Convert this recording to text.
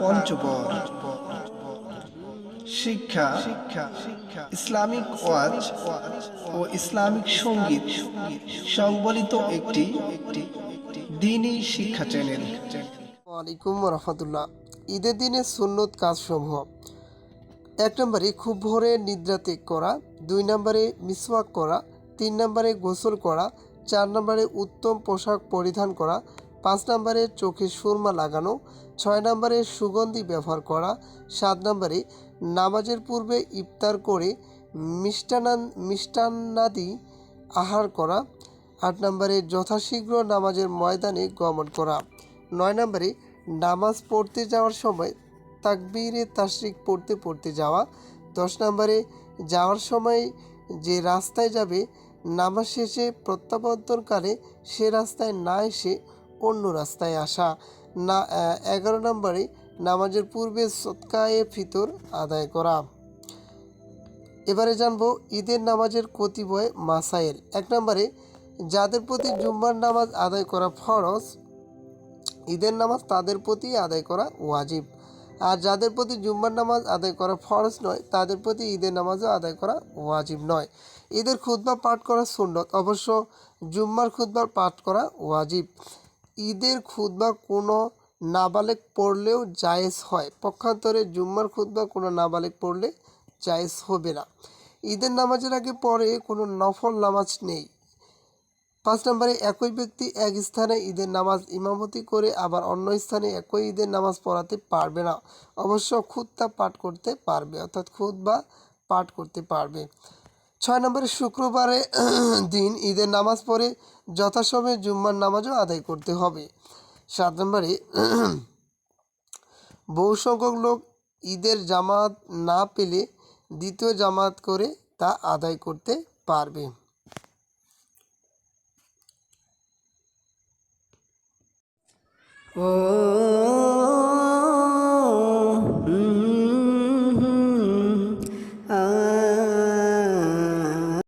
পঞ্চগড়। শিক্ষা, ইসলামিক ওয়াজ ও ইসলামিক সংগীত সংবলিত একটি শিক্ষা চ্যানেল। রহমতুল্লাহ। ঈদের দিনে সুন্নত কাজ সমূহ এক নম্বরে খুব ভোরে নিদ্রা ত্যাগ করা, দুই নম্বরে মিসওয়াক করা, তিন নম্বরে গোসল করা, চার নম্বরে উত্তম পোশাক পরিধান করা পাঁচ নম্বরে চোখে সুরমা লাগানো, ছয় নম্বরে সুগন্ধি ব্যবহার করা, সাত নম্বরে নামাজের পূর্বে ইফতার করে মিষ্টানান মিষ্টান্নাদি আহার করা, আট নম্বরে যথাশীঘ্র নামাজের ময়দানে গমন করা, নয় নম্বরে নামাজ পড়তে যাওয়ার সময় তাকবীরে তাশরিক পড়তে পড়তে যাওয়া, দশ নম্বরে যাওয়ার সময় যে রাস্তায় যাবে, নামাজ শেষে প্রত্যাবর্তনকালে সে রাস্তায় না এসে অন্য রাস্তায় আসা না এগারো নম্বরে নামাজের পূর্বে সৎকায়ে ফিতর আদায় করা। এবারে জানব ঈদের নামাজের কতিপয় মাসাইল এক নম্বরে, যাদের প্রতি জুম্মার নামাজ আদায় করা ফরজ, ঈদের নামাজ তাদের প্রতি আদায় করা ওয়াজিব। আর যাদের প্রতি জুম্মার নামাজ আদায় করা ফরজ নয়, তাদের প্রতি ঈদের নামাজও আদায় করা ওয়াজিব নয়। ঈদের খুতবা পাঠ করা সুন্নত, অবশ্য জুম্মার খুতবার পাঠ করা ওয়াজিব। ঈদের খুতবা কোনো নাবালেক পড়লেও জায়েজ হয়। পক্ষান্তরে জুম্মার খুতবা কোনো নাবালেক পড়লে জায়েজ হবে না। ঈদের নামাজের আগে পরে কোনো নফল নামাজ নেই। পাঁচ নম্বরে, একই ব্যক্তি এক স্থানে ঈদের নামাজ ইমামতি করে আবার অন্য স্থানে একই ঈদের নামাজ পড়াতে পারবে না। অবশ্য খুদ্া পাঠ করতে পারবে, অর্থাৎ খুদ বা পাঠ করতে পারবে। ছয় নম্বরে শুক্রবারে দিন ঈদের নামাজ পড়ে যথাসময়ে জুম্মার নামাজও আদায় করতে হবে। সাত নম্বরে বহু সংখ্যক লোক ঈদের জামাত না পেলে দ্বিতীয় জামাত করে তা আদায় করতে পারবে।